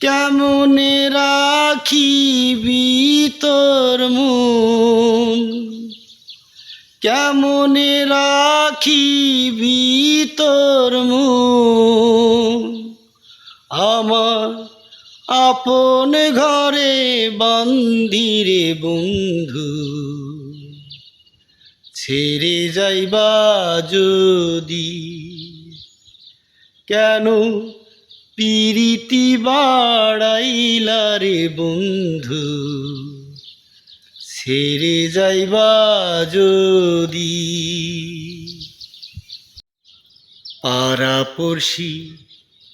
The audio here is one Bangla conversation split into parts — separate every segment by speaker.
Speaker 1: কেমনে রাখিবি তোর মন? কেমনে রাখিবি তোর মন? আমার আপন ঘরে বান্দিরে বন্ধু, ছেড়ে যাইবা যদি। কেন পিরিতি বাড়াইলা রে বন্ধু ছেড়ে যাইবা যদি। পাড়া পড়শি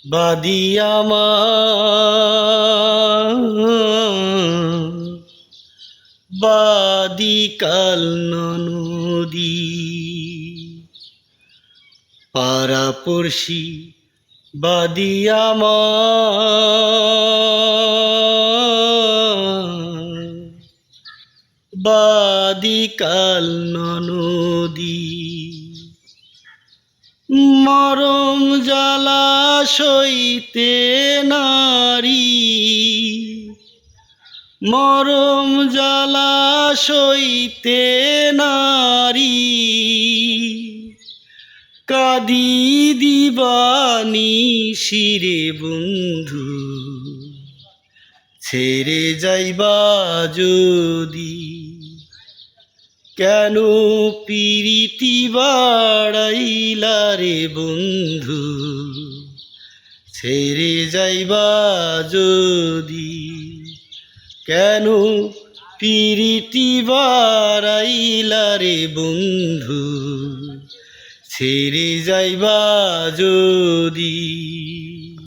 Speaker 1: বাদি বাদি কাল নদী পাড়া পড়শি বাদি আমার বাদি কাল নদী মরম জ্বালা সইতে নারী। মরম জ্বালা সইতে নারী। কাদি দিবানি শিরে বন্ধু। ছেড়ে যাইবা যদি, কেন পিরিতি বাড়াইলা রে বন্ধু? ছেড়ে যাইবা যদি, কেন পিরিতি বাড়াইলা রে বন্ধু? ছেড়ে যাইবা যদি।